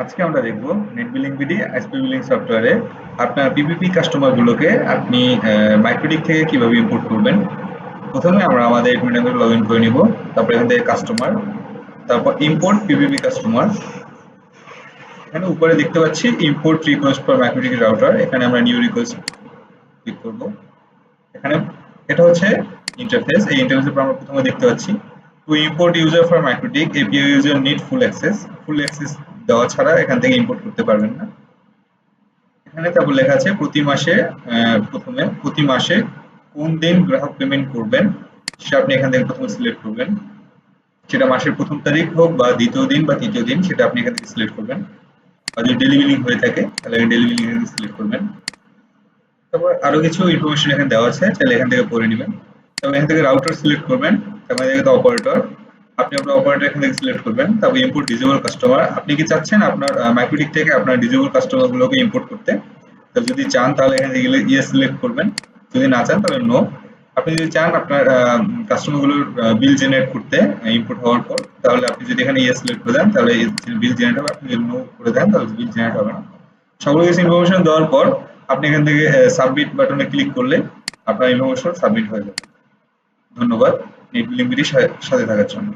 আজকে আমরা দেখব net billing BD SP billing সফটওয়্যারে আপনার পিপিপি কাস্টমার গুলোকে আপনি মাইক্রোডিক থেকে কীভাবে ইম্পোর্ট করবেন। প্রথমে আমরা আমাদের এডমিন লগ ইন করে নিব, তারপর এখান থেকে কাস্টমার তারপর ইম্পোর্ট পিপিপি কাস্টমার এখানে উপরে দেখতে পাচ্ছি import request for MikroTik router এখানে আমরা নিউ রিকোয়েস্ট ক্লিক করব। এখানে এটা হচ্ছে ইন্টারফেস এই ইন্টারফেসের আমরা প্রথমে দেখতে পাচ্ছি। To import user for MikroTik API user need full access full access দেওয়া ছাড়া এখান থেকে ইম্পোর্ট করতে পারবেন না। এখানে তারপর লেখা আছে, প্রতি মাসে প্রথমে প্রতি মাসে কোন দিন গ্রাহক পেমেন্ট করবেন, সেটা আপনি এখান থেকে প্রথমে সিলেক্ট করবেন। সেটা মাসের প্রথম তারিখ হোক বা দ্বিতীয় দিন বা তৃতীয় দিন, সেটা আপনি এখান থেকে সিলেক্ট করবেন। আর যদি ডেলি বিলিং হয়ে থাকে, তাহলে ডেলি বিলিং এখানে সিলেক্ট করবেন। তারপর আরও কিছু ইনফরমেশন এখানে দেওয়া আছে তাহলে এখান থেকে পড়ে নেবেন। তারপর এখান থেকে রাউটার সিলেক্ট করবেন, তারপর এখানে অপারেটর আপনি আপনার অপারেটর এখান সিলেক্ট করবেন, তারপর ইম্পোর্ট ডিজেবল কাস্টমার আপনি কি চাচ্ছেন আপনার মাইক্রোটিক থেকে আপনার ডিজেবল কাস্টমার গুলোকে ইম্পোর্ট করতে? যদি চান তাহলে এখানে গেলে ইয়েস সিলেক্ট করবেন। যদি না চান তাহলে নো আপনি যদি চান আপনার কাস্টমারগুলোর বিল জেনারেট করতে ইম্পোর্ট হওয়ার পর, তাহলে আপনি যদি এখানে ইয়ে সিলেক্ট করে দেন, তাহলে বিল জেনারেট হবে, আপনি যদি নো করে দেন, তাহলে বিল জেনারেট হবে না। সকল কিছু ইনফরমেশন দেওয়ার পর, আপনি এখান থেকে সাবমিট বাটনে ক্লিক করলে আপনার ইনফরমেশন সাবমিট হয়ে যাবে। ধন্যবাদ। নেট বিলিং সাথে থাকার জন্য।